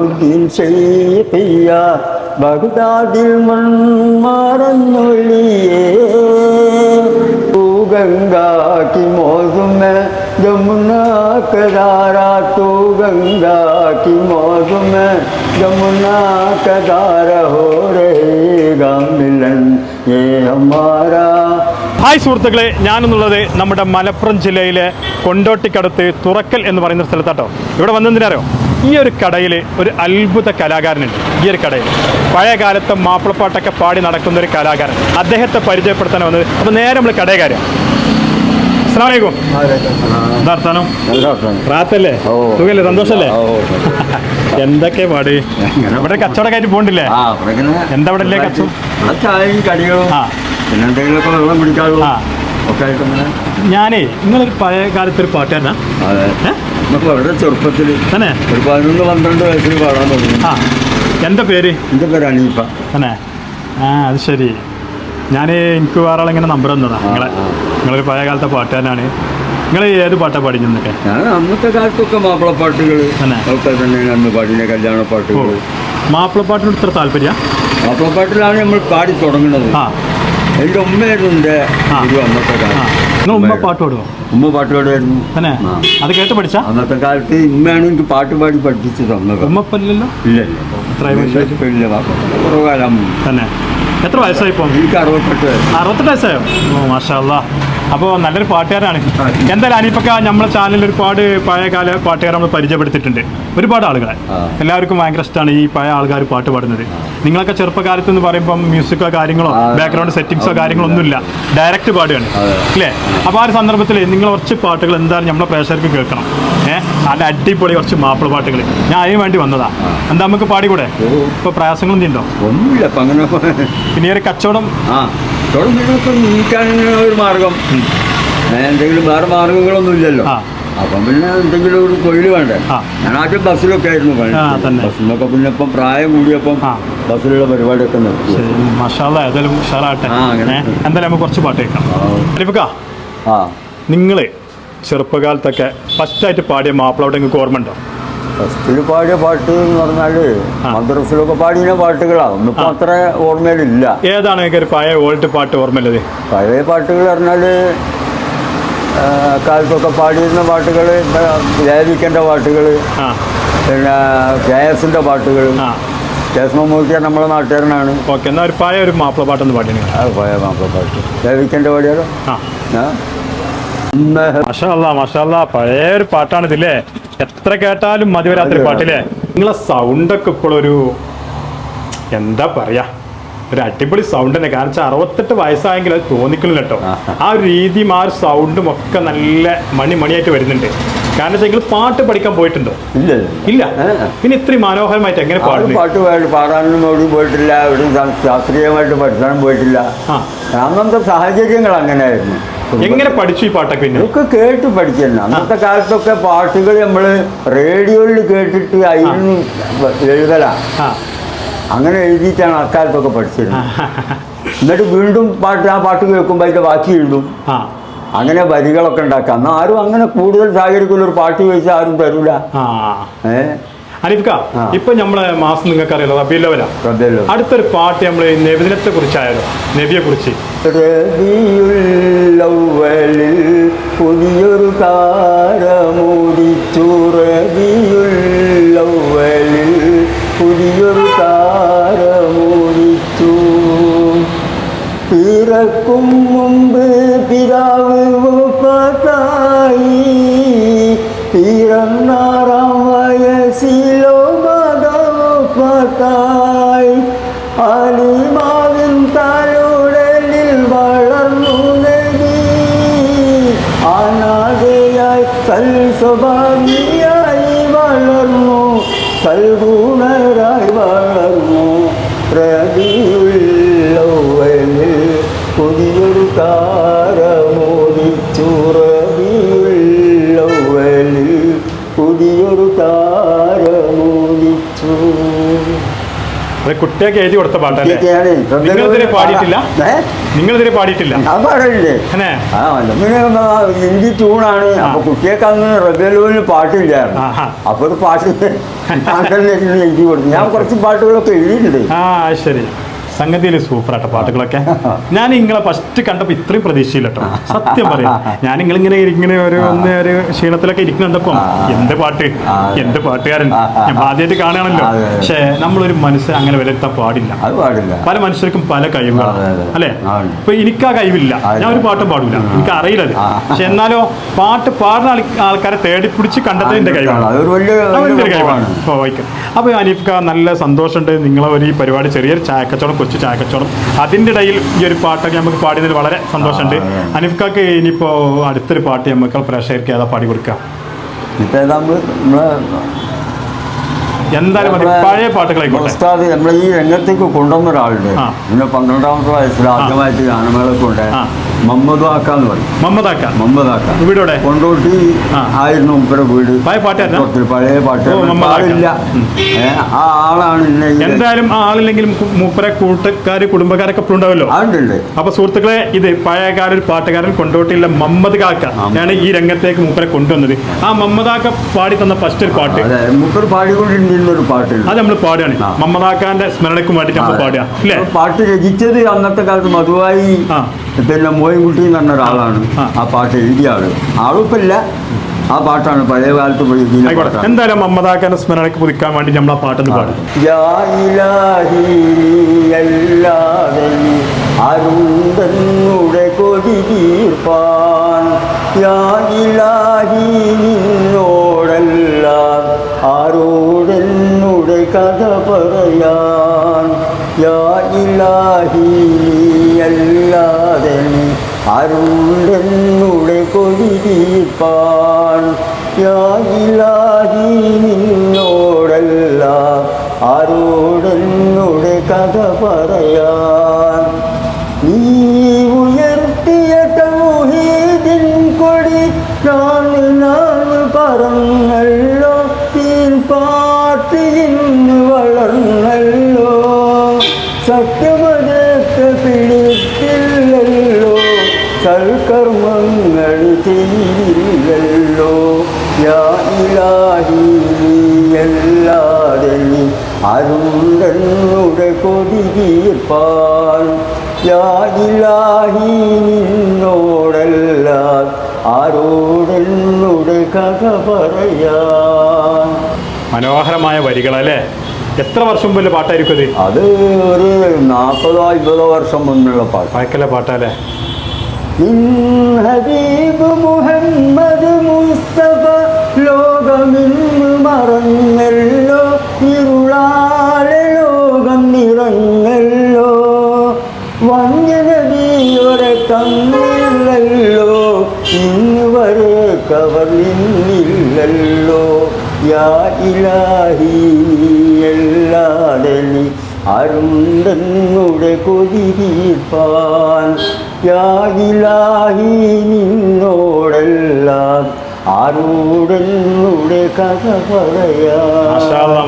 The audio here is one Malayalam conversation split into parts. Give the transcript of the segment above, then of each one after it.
മൊഹിയുദ്ദീൻ ഷെയ്ഖിയ ബഗ്ദാദിൽ മൺമറഞ്ഞൊളിയേ तू गंगा की मौसम में यमुना कदारा तू गंगा की मौसम में यमुना कदारा हो रहेगा मिलन ये हमारा ഹായ് സുഹൃത്തുക്കളെ ഞാനെന്നുള്ളത് നമ്മുടെ മലപ്പുറം ജില്ലയിലെ കൊണ്ടോട്ടിക്കടുത്ത് തുറക്കൽ എന്ന് പറയുന്ന സ്ഥലത്താട്ടോ. ഇവിടെ വന്നതിനോ ഈ ഒരു കടയിൽ ഒരു അത്ഭുത കലാകാരനുണ്ട്. ഈ ഒരു കടയിൽ പഴയ കാലത്തെ മാപ്പിളപ്പാട്ടൊക്കെ പാടി നടക്കുന്ന ഒരു കലാകാരൻ. അദ്ദേഹത്തെ പരിചയപ്പെടുത്താൻ വന്നത് അപ്പോൾ നേരെ നമ്മൾ അസ്സാമലൈക്കും റാത്തല്ലേ? ഓ. സുഖല്ലേ? സന്തോഷല്ലേ. എന്തൊക്കെ പാടി? ഇവിടെ കച്ചവടക്കായിട്ട് പോകണ്ടില്ലേ? ഇങ്ങനെ എന്താ ഇവിടെ കച്ചവടം? കടികളും. പിന്നെ എന്തെങ്കിലുമൊക്കെ വെള്ളം പിടിക്കാറുള്ളൂ ആ. ഒക്കെ ആയിട്ട് ഇങ്ങനെ. ഞാനേ നിങ്ങളൊരു പഴയ കാലത്തെ ഒരു പാട്ടുകാരനാ അതെ. ഏ? നമുക്ക് വളരെ ചെറുപ്പത്തിൽ തന്നെ? ഒരു പതിനൊന്ന് പന്ത്രണ്ട് വയസ്സിൽ പാടാൻ തുടങ്ങി. ആ. എന്താ പേര്? എന്റെ പേര് അനീഫ. തന്നെ? ആ അത് ശരി. ഞാൻ എനിക്ക് വേറെ ആളിങ്ങനെ നമ്പർ തന്നതാ. നിങ്ങളെ ആ. നിങ്ങളൊരു പഴയ കാലത്തെ പാട്ടുകാരനാണ് നിങ്ങൾ ഏത് പാട്ടാ പാടിഞ്ഞൊക്കെ ഞാൻ അന്നത്തെ കാലത്തൊക്കെ മാപ്പിളപ്പാട്ടുകൾ തന്നെ? ഒക്കെ തന്നെയാണ് അന്ന് പാടിയ കല്യാണ ഓ. പാട്ടുകൾ മാപ്പിളപ്പാട്ടിനോട് ഇത്ര താല്പര്യ? മാപ്പിളപ്പാട്ടിലാണ് നമ്മൾ പാടി തുടങ്ങുന്നത്. ആ. എന്റെ ഉമ്മയായിരുന്നു എന്റെ. ഗുരു അന്നത്തെ കാലത്ത് ഉമ്മ പാട്ട് പാടുമോ ഉമ്മ പാട്ട് പാടുമായിരുന്നു തന്നെ? അത് കേട്ട് പഠിച്ച? അന്നത്തെ കാലത്ത് ഉമ്മയാണ് എനിക്ക് പാട്ട് പാടി പഠിപ്പിച്ചു തന്നത്. ഉമ്മപ്പല്ലോ ഇല്ലല്ലോ? കുറവ് കാലം. തന്നെ. എത്ര വയസ്സായി ഇപ്പം? എനിക്ക് അറുപത്തെട്ട് അറുപത്തെട്ട് വയസ്സായോ? ഓ മാഷാല്ല അപ്പോൾ നല്ലൊരു പാട്ടുകാരാണ് എന്തായാലും അനിപ്പൊക്കെ നമ്മുടെ ചാനലിൽ ഒരുപാട് പഴയ കാല പാട്ടുകാരെ നമ്മൾ പരിചയപ്പെടുത്തിയിട്ടുണ്ട്. ഒരുപാട് ആളുകളെ. എല്ലാവർക്കും ഭയങ്കര ഇഷ്ടമാണ് ഈ പഴയ ആൾക്കാർ പാട്ട് പാടുന്നത്. നിങ്ങളൊക്കെ ചെറുപ്പകാലത്ത് എന്ന് പറയുമ്പോൾ മ്യൂസിക്കോ കാര്യങ്ങളോ ബാക്ക്ഗ്രൗണ്ട് സെറ്റിങ്സോ കാര്യങ്ങളോ ഒന്നുമില്ല. ഡയറക്റ്റ് പാടുകയാണ്. അല്ലേ? അപ്പോൾ ആ ഒരു സന്ദർഭത്തിൽ നിങ്ങൾ കുറച്ച് പാട്ടുകൾ എന്തായാലും നമ്മളെ പ്രേക്ഷകർക്ക് കേൾക്കണം. ഏഹ് നല്ല അടിപൊളി കുറച്ച് മാപ്പിള പാട്ടുകൾ ഞാൻ അതിന് വേണ്ടി വന്നതാ. എന്താ നമുക്ക് പാടിക്കൂടെ? ഓ. ഇപ്പോൾ പ്രയാസങ്ങളൊന്നും ഉണ്ടോ? ഒന്നുമില്ല പിന്നെ ഒരു കച്ചവടം? ആ തുടങ്ങിയപ്പോൾ നീക്കാൻ ഒരു മാർഗം. എന്തെങ്കിലും വേറെ മാർഗങ്ങളൊന്നും ഇല്ലല്ലോ. അപ്പം പിന്നെ എന്തെങ്കിലും ഒരു തൊഴിൽ വേണ്ടേ. ഞാൻ ആദ്യം ബസ്സിലൊക്കെ ആയിരുന്നു. ബസ്സിലൊക്കെ പിന്നെ ഇപ്പം പ്രായം കൂടിയപ്പം. ബസ്സിലുള്ള പരിപാടിയൊക്കെ നിർത്തി. ഏതായാലും ഉഷാറാട്ടെ എന്തായാലും നമുക്ക് കുറച്ച് പാട്ട് കേൾക്കാം. ആ. അലിഫക്ക ചെറുപ്പകാലത്തൊക്കെ ഫസ്റ്റായിട്ട് പാടിയ മാപ്പിളവിടെ നിങ്ങൾക്ക് ഓർമ്മ ഉണ്ടോ ഫസ്റ്റിൽ പാടിയ പാട്ട് എന്ന് പറഞ്ഞാൽ മന്ത്രസിലൊക്കെ മദ്രസിലൊക്കെ പാടിയ പാട്ടുകളാണ് ഒന്നിപ്പോ അത്ര ഓർമ്മയിലില്ല. ഏതാണ് പഴയ ഓൾഡ് പാട്ട് ഓർമ്മയുള്ളത് പഴയ പാട്ടുകൾ പറഞ്ഞാൽ കാലത്തൊക്കെ പാടിയിരുന്ന പാട്ടുകൾ ലേവിക്കന്റെ പാട്ടുകൾ ആ. പിന്നെ കെ എസിന്റെ പാട്ടുകൾ കെ എസ് മമ്മൂട്ടിയാണ് നമ്മളെ നാട്ടുകാരനാണ്. ഓക്കെ എന്നാൽ ഒരു പഴയ ഒരു മാപ്പിള പാട്ടൊന്ന് പാടി നിങ്ങൾ. അത് പഴയ മാപ്പിള പാട്ട്. ലേവിക്കന്റെ പാടിയാലോ? ആ? മഷാല്ല മഷാല്ല പഴയ ഒരു പാട്ടാണ് ഇതില്ലേ എത്ര കേട്ടാലും മതി വരാത്തൊരു പാട്ടില്ലേ? നിങ്ങളെ സൗണ്ടൊക്കെ ഇപ്പോഴൊരു എന്താ പറയാ? ഒരു അടിപൊളി സൗണ്ട് തന്നെ. കാരണം വെച്ചാൽ അറുപത്തെട്ട് വയസ്സായെങ്കിൽ അത് തോന്നിക്കണില്ല കേട്ടോ ആ. ഒരു രീതിയും ആ ഒരു സൗണ്ടും ഒക്കെ നല്ല മണി മണിയായിട്ട് വരുന്നുണ്ട്. കാരണം വെച്ചാൽ നിങ്ങൾ പാട്ട് പഠിക്കാൻ പോയിട്ടുണ്ടോ? ഇല്ല ഇല്ല. പിന്നെ ഇത്രയും മനോഹരമായിട്ട് എങ്ങനെ പാടും പാട്ട് പാടി പാടാനൊന്നും എവിടെയും പോയിട്ടില്ല. എവിടെയും ശാസ്ത്രീയമായിട്ട് പഠിക്കാനും പോയിട്ടില്ല. അന്നത്തെ സാഹചര്യങ്ങൾ അങ്ങനെയായിരുന്നു. എങ്ങനെ പഠിച്ചു ഈ പാട്ടൊക്കെ പിന്നെ ഇതൊക്കെ കേട്ട് പഠിച്ചല്ലോ അന്നത്തെ കാലത്തൊക്കെ പാട്ടുകൾ നമ്മൾ റേഡിയോയിൽ കേട്ടിട്ട് അതിന് എഴുതലാ. അങ്ങനെ എഴുതിയിട്ടാണ് അക്കാലത്തൊക്കെ പഠിച്ചിരുന്നത് എന്നിട്ട് വീണ്ടും പാട്ട് ആ പാട്ട് കേൾക്കുമ്പോൾ അതിന്റെ ബാക്കി എഴുതും. അങ്ങനെ വരികളൊക്കെ ഉണ്ടാക്കാം. എന്നാൽ ആരും അങ്ങനെ കൂടുതൽ സഹകരിക്കുന്ന ഒരു പാട്ട് ചോദിച്ചാൽ ആരും തരൂല. ഏഹ് ഏ? അനിഫ്ക. ഇപ്പൊ നമ്മളെ മാസം നിങ്ങൾക്ക് അറിയാലോ റബീലവല അടുത്തൊരു പാട്ട് നമ്മൾ നബിദിനത്തെ കുറിച്ചായാലോ നബിയെ കുറിച്ച്. പുതിയൊരു കാരമൂടിച്ചു റബിയുള്ളവലിൽ പുതിയൊരു കാരമൂടിച്ചു പിറക്കും മുമ്പ് പിതാവ് വഫാത്തായി പിറന്നാറാം സൽസ്വഭാവിയായി വളർന്നു സൽഗുണരായി വളർന്നു റബിയുള്ളവനിൽ അത് കുട്ടിയൊക്കെ എഴുതി കൊടുത്ത പാട്ടല്ലേ. നിങ്ങൾ പാടിയിട്ടില്ല? നിങ്ങളിതിനെ പാടിയിട്ടില്ല? ഞാൻ പാടില്ലേ ഹിന്ദി ട്യൂണാണ് അപ്പൊ കുട്ടിയൊക്കെ അന്ന് റബേലുവിന് പാട്ടില്ലായിരുന്നു. അപ്പൊ ഒരു പാട്ട് എഴുതി കൊടുത്തു ഞാൻ കുറച്ച് പാട്ടുകളൊക്കെ എഴുതിയിട്ടുണ്ട്. ആ ശരി. സംഗതിയിൽ സൂപ്പർ ആട്ടോ പാട്ടുകളൊക്കെ. ഞാൻ നിങ്ങളെ ഫസ്റ്റ് കണ്ടപ്പോൾ ഇത്രയും പ്രതീക്ഷയില്ല കേട്ടോ സത്യം പറയാം. ഞാൻ നിങ്ങളിങ്ങനെ ഇങ്ങനെ ഒരു ഒന്ന് ഒരു ക്ഷീണത്തിലൊക്കെ ഇരിക്കുന്നുണ്ടപ്പം. എന്ത് പാട്ട്? എന്റെ എന്ത് പാട്ടുകാരൻ. ഞാൻ ആദ്യമായിട്ട് കാണുകയാണല്ലോ. പക്ഷേ നമ്മളൊരു മനസ്സ് അങ്ങനെ വിലയിരുത്താൻ പാടില്ല. പല മനുഷ്യർക്കും പല കഴിവുകളാണ്. അല്ലേ. ഇപ്പൊ എനിക്ക് ആ കഴിവില്ല. ഞാൻ ഒരു പാട്ടും പാടില്ല എനിക്ക് അറിയില്ല പക്ഷെ എന്നാലോ പാട്ട് പാടുന്ന ആൾ- ആൾക്കാരെ തേടി പിടിച്ച് കണ്ടത് എന്റെ കഴിവാണ്. കഴിവാണ്. അപ്പോൾ അനീഫ്ക നല്ല സന്തോഷമുണ്ട്. നിങ്ങളെ ഒരു ഈ പരിപാടി ചെറിയൊരു ചായക്കച്ചവടം കൊച്ചു ചായക്കച്ചവടം. അതിന്റെ ഇടയിൽ ഈ ഒരു പാട്ടൊക്കെ നമുക്ക് പാടിയതിൽ വളരെ സന്തോഷമുണ്ട്. അനിഫ്ക്കാക്ക്. ഇനിയിപ്പോൾ അടുത്തൊരു പാട്ട് നമുക്ക് പ്രേക്ഷകർക്ക് ഏതാ പാടി കൊടുക്കുക? എന്തായാലും പഴയ പാട്ടുകളായിക്കോട്ടെ നമ്മളെ ഈ രംഗത്തേക്ക് കൊണ്ടുവന്ന ഒരാളുണ്ട്. പിന്നെ പന്ത്രണ്ടാമത്തെ വയസ്സിൽ ആദ്യമായിട്ട് ഗാനമേളൊക്കെ ഉണ്ട് ആ. മമ്മദ് ആക്കാന്ന് പറയും. മമ്മദാക്ക. മമ്മദ് വീടോടെ കൊണ്ടോട്ടി ആയിരുന്നു മുപ്പര വീട്? കുറച്ച് പഴയ പാട്ട് ആക്ക. ആളില്ല. ആ ആളാണ് എന്തായാലും ആ ആളില്ലെങ്കിലും മുപ്പര കൂട്ടുകാർ കുടുംബക്കാരൊക്കെ ഇപ്പോൾ ഉണ്ടാവല്ലോ അതുണ്ട് അപ്പൊ സുഹൃത്തുക്കളെ ഇത് പഴയകാല ഒരു പാട്ടുകാരൻ കൊണ്ടോട്ടിയിലെ മമ്മദ് കാക്ക ഞാൻ ആണ് ഈ രംഗത്തേക്ക് മൂപ്പരെ കൊണ്ടുവന്നത്. ആ മമ്മദാക്ക പാടി തന്ന ഫസ്റ്റ് ഒരു പാട്ട്. അതെ മുപ്പർ പാടിക്കൊണ്ടിരുന്ന ഒരു പാട്ടുണ്ട് അത് നമ്മൾ പാടുകയാണ്. മമ്മദാക്കാന്റെ സ്മരണയ്ക്ക് വേണ്ടിയിട്ട് നമ്മൾ പാടുക പാട്ട് രചിച്ചത് അന്നത്തെ കാലത്ത് മധുവായി. പിന്നെ മോയിൻകുട്ടി എന്ന് പറഞ്ഞ ഒരാളാണ്. ആ. പാട്ട് എഴുതിയ ആൾ ആളുപ്പില്ല ആ പാട്ടാണ് പഴയ കാലത്ത് ആയിക്കോട്ടെ. എന്തായാലും മമ്മദാക്കാന്റെ സ്മരണയ്ക്ക് പുതുക്കാൻ വേണ്ടി നമ്മൾ ആ പാട്ട് പാടും അരുന്തന്നുടെ തീർപ്പാൻ നിന്നോടല്ല ആരോടെന്നുടെ കഥ പറയാൻ. യാ ഇലാഹി നീയല്ലാതെ അരുണ്ടെന്നുടെ കൊതിരിപ്പാൻ യാഗിലാഹി നിന്നോടല്ല ആരോടെന്നുടെ കഥ പറയാൻ സൽക്കർമ്മങ്ങൾ ചെയ്തില്ലല്ലോ യാഹിയല്ലാതെ അരുണ്ടെന്നുടെ കൊടി തീർപ്പാൻ യാ ഇലാഹി നിന്നോടല്ല ആരോടെന്നുടെ കഥ പറയാൻ. മനോഹരമായ വരികളല്ലേ? എത്ര വർഷം മുമ്പ് പാട്ടായിരിക്കും അത് ഒരു നാൽപ്പതോ അമ്പതോ വർഷം മുന്നുള്ള പാട്ട്. പഴക്കല പാട്ടല്ലേ? നിൻ ഹബീബ് മുഹമ്മദ് മുസ്തഫ ലോകമിന്ന് മറന്നല്ലോ ഇരുളാലെ ലോകം നിറഞ്ഞല്ലോ. വന്യനബിയുടെ കണ്ണില്ലല്ലോ ഇന്ന് വരെ കവർന്നില്ലല്ലോ യാ ഇലാഹി എല്ലാടലി അരുണ്ടെന്നുടെ കൊതി തീർപ്പാൻ യാ ഇലാഹി നിന്നോടല്ല ആരോടെന്നുടെ കഥ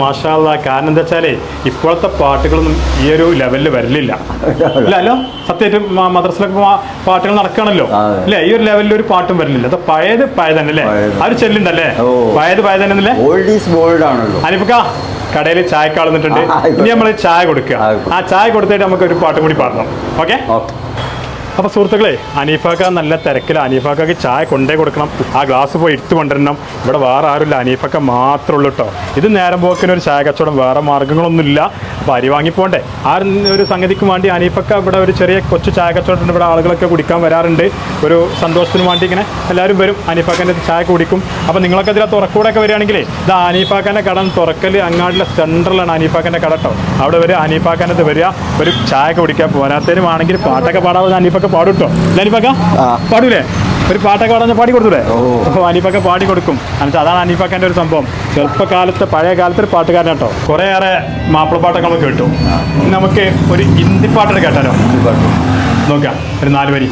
മാഷാല്ല കാരണം എന്താ വെച്ചാലേ ഇപ്പോഴത്തെ പാട്ടുകളൊന്നും ഈ ഒരു ലെവലിൽ വരലില്ല. അല്ലല്ലോ അല്ലോ. സത്യമായിട്ടും മദ്രസിലൊക്കെ പാട്ടുകൾ നടക്കണല്ലോ അല്ലെ? ഈ ഒരു ലെവലിൽ ഒരു പാട്ടും വരലില്ല. അത് പഴയത് പഴയത് തന്നെ അല്ലേ. ആ ഒരു ചെല്ലുണ്ടല്ലേ? പഴയത് പഴയത് തന്നെ അല്ലേ ഓൾഡ് ഈസ് ഗോൾഡ് ആണല്ലോ. അനിപ്പക്ക കടയിൽ ചായക്ക് ആളുന്നിട്ടുണ്ട് ആ, ഇനി നമ്മൾ ചായ കൊടുക്കുക. ആ ചായ കൊടുത്തിട്ട് നമുക്ക് ഒരു പാട്ടും കൂടി പാടണം. ഓക്കെ? ഓക്കെ. അപ്പോൾ സുഹൃത്തുക്കളെ അനീഫാക്ക നല്ല തിരക്കിൽ അനീഫാക്കക്ക് ചായ കൊണ്ടേ കൊടുക്കണം. ആ ഗ്ലാസ് പോയി ഇട്ട് കൊണ്ടുവരണം. ഇവിടെ വേറെ ആരുമില്ല. അനീഫക്ക മാത്രമേ ഉള്ളൂ കേട്ടോ ഇത് നേരം പോക്കിന് ഒരു ചായ കച്ചവടം വേറെ മാർഗങ്ങളൊന്നുമില്ല. അപ്പോൾ അരി വാങ്ങിപ്പോണ്ടേ ആ ഒരു സംഗതിക്ക് വേണ്ടി അനീഫക്ക ഇവിടെ ഒരു ചെറിയ കൊച്ചു ചായ കച്ചവടം ഇവിടെ ആളുകളൊക്കെ കുടിക്കാൻ വരാറുണ്ട്. ഒരു സന്തോഷത്തിന് വേണ്ടി ഇങ്ങനെ എല്ലാവരും വരും. അനീഫാക്കന്റെ ചായ കുടിക്കും. അപ്പോൾ നിങ്ങളൊക്കെ ഇതിലെ തുറക്കൂടെ ഒക്കെ വരികയാണെങ്കിൽ ഇത് അനീഫാക്കന്റെ കട തുറക്കൽ അങ്ങാടിലെ സെൻട്രലാണ് അനീഫാക്കന്റെ കട കേട്ടോ അവിടെ വരെ അനീഫാക്കാനത്ത് വരിക. ഒരു ചായ ഒക്കെ കുടിക്കാൻ പോരാത്തതിനും ആണെങ്കിൽ പാട്ടൊക്കെ പാടാതെ അനീഫൊക്കെ പാടും കേട്ടോ അല്ലേ അനീഫക്ക ആ. പാടൂലേ ഒരു പാട്ടൊക്കെ പാടാൻ പാടി കൊടുത്തൂലേ ഓ. അപ്പോൾ അനീഫൊക്കെ പാടി കൊടുക്കും എന്നുവെച്ചാൽ അതാണ് അനീഫാക്കൻ്റെ ഒരു സംഭവം ചെറുപ്പകാലത്ത് പഴയ കാലത്ത് ഒരു പാട്ടുകാരൻ കേട്ടോ കുറേയേറെ മാപ്പിളപ്പാട്ടൊക്കെ നമ്മൾ കേട്ടു ഇനി നമുക്ക് ഒരു ഹിന്ദി പാട്ടൊക്കെ കേട്ടാലോ നോക്കാം ഒരു നാല് വരി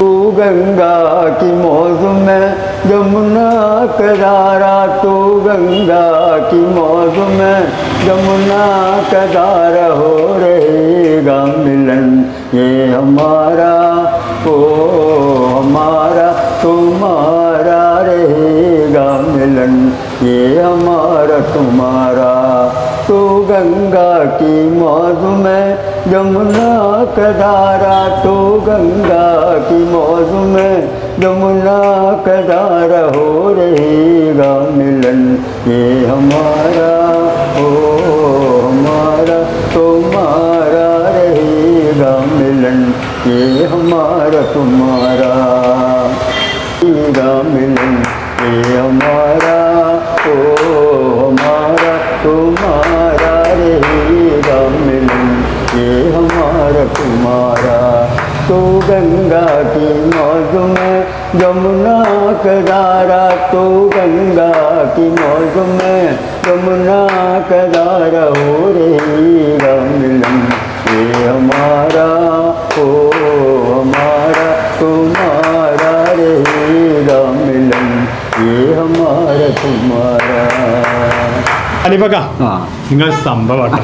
तू गंगा की मौज में जमुना कदारा तो गंगा की मौज में जमुना कदार हो रहेगा मिलन ये हमारा ओ हमारा तुम्हारा रहेगा मिलन ये हमारा तुम्हारा तो गंगा की मौज में जमुना कदारा तो गंगा की मौज में जमुना कदारा हो रहेगा मिलन ये हमारा ओ हमारा तुम्हारा रहेगा मिलन ये हमारा तुम्हारा। मिलन ये हमारा। ओ, हमारा तुम्हारा रहेगा मिलन ये हमारा तुम्हारा। तो गंगा की मौज में जमुना कदारा तो गंगा की मौज में जमुना कदारा हो रहेगा मिलन ये हमारा। നിങ്ങൾ സംഭവമാണ്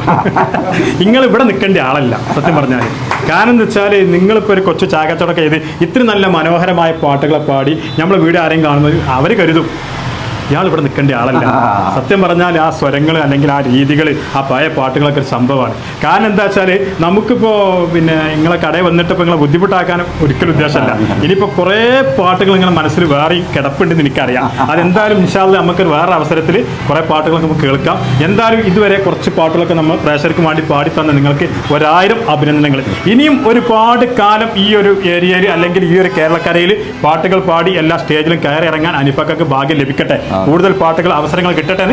നിങ്ങൾ ഇവിടെ നിൽക്കേണ്ട ആളല്ല സത്യം പറഞ്ഞാൽ കാരണം എന്ന് വെച്ചാൽ നിങ്ങളിപ്പോൾ ഒരു കൊച്ചു ചാകച്ചവടം ചെയ്ത് ഇത്ര നല്ല മനോഹരമായ പാട്ടുകളെ പാടി നമ്മൾ വീട് ആരെയും കാണുന്നത് അവർ കരുതും. ഇയാൾ ഇവിടെ നിൽക്കേണ്ട ആളല്ല. സത്യം പറഞ്ഞാൽ ആ സ്വരങ്ങൾ അല്ലെങ്കിൽ ആ രീതികൾ ആ പഴയ പാട്ടുകളൊക്കെ ഒരു സംഭവമാണ്. കാരണം എന്താ വെച്ചാൽ നമുക്കിപ്പോൾ പിന്നെ നിങ്ങളെ കടയിൽ വന്നിട്ട് ഇപ്പോൾ നിങ്ങളെ ബുദ്ധിമുട്ടാക്കാൻ ഒരിക്കലും ഉദ്ദേശമല്ല. ഇനിയിപ്പോൾ കുറേ പാട്ടുകൾ നിങ്ങളുടെ മനസ്സിൽ വേറെ കിടപ്പുണ്ടെന്ന് എനിക്കറിയാം. അതെന്തായാലും ഇൻഷാല്ല നമുക്ക് വേറെ അവസരത്തിൽ കുറേ പാട്ടുകളൊക്കെ നമുക്ക് കേൾക്കാം. എന്തായാലും ഇതുവരെ കുറച്ച് പാട്ടുകളൊക്കെ നമ്മൾ പ്രേക്ഷകർക്ക് വേണ്ടി പാടി തന്ന നിങ്ങൾക്ക് ഒരായിരം അഭിനന്ദനങ്ങൾ. ഇനിയും ഒരുപാട് കാലം ഈ ഒരു ഏരിയയിൽ അല്ലെങ്കിൽ ഈ ഒരു കേരളക്കരയിൽ പാട്ടുകൾ പാടി എല്ലാ സ്റ്റേജിലും കയറി ഇറങ്ങാൻ അനിഫക്കൊക്കെ ഭാഗ്യം ലഭിക്കട്ടെ. കൂടുതൽ പാട്ടുകൾ അവസരങ്ങൾ കിട്ടട്ടെ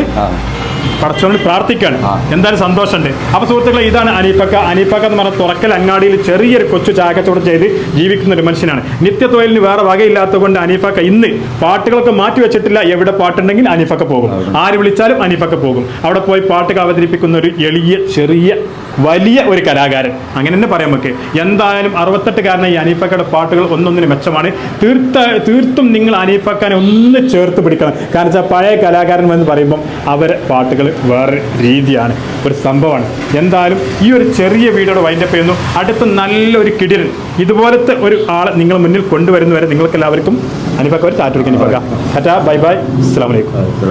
പടച്ചോണിൽ പ്രാർത്ഥിക്കാണ്. എന്തായാലും സന്തോഷമുണ്ട്. അപ്പൊ സുഹൃത്തുക്കളെ ഇതാണ് അനീഫക്ക അനീഫക്ക എന്ന് പറഞ്ഞ തുറക്കൽ അങ്ങാടിയിൽ ചെറിയൊരു കൊച്ചു ചായക്കച്ചവടം ചെയ്ത് ജീവിക്കുന്ന ഒരു മനുഷ്യനാണ്. നിത്യ തൊഴിലിന് വേറെ വകയില്ലാത്തതുകൊണ്ട് അനീഫക്ക ഇന്ന് പാട്ടുകളൊക്കെ മാറ്റി വെച്ചിട്ടില്ല. എവിടെ പാട്ടുണ്ടെങ്കിൽ അനീഫക്ക പോകും. ആര് വിളിച്ചാലും അനീഫക്ക പോകും. അവിടെ പോയി പാട്ടുകൾ അവതരിപ്പിക്കുന്ന ഒരു എളിയ ചെറിയ വലിയ ഒരു കലാകാരൻ. അങ്ങനെ തന്നെ പറയാം നമുക്ക്. എന്തായാലും അറുപത്തെട്ടുകാരനെ ഈ അനീഫക്കയുടെ പാട്ടുകൾ ഒന്നൊന്നിന് മെച്ചമാണ്. തീർത്ത തീർത്തും നിങ്ങൾ അനീഫക്കാനെ ഒന്ന് ചേർത്ത് പിടിക്കണം. കാരണം വെച്ചാൽ പഴയ കലാകാരൻ എന്ന് പറയുമ്പം അവരെ പാട്ടുകൾ വേറെ രീതിയാണ് ഒരു സംഭവമാണ്. എന്തായാലും ഈ ഒരു ചെറിയ വീഡിയോയുടെ വൈൻഡപ്പ് ചെയ്യുന്നു. അടുത്ത നല്ലൊരു കിടിരൻ ഇതുപോലത്തെ ഒരു ആളെ നിങ്ങൾ മുന്നിൽ കൊണ്ടുവരുന്നവരെ നിങ്ങൾക്കെല്ലാവർക്കും അനിഫക്ക ഒരു ചാറ്റ് അനിഫക്ക. ബൈ ബൈ അസ്സാം വലൈക്കും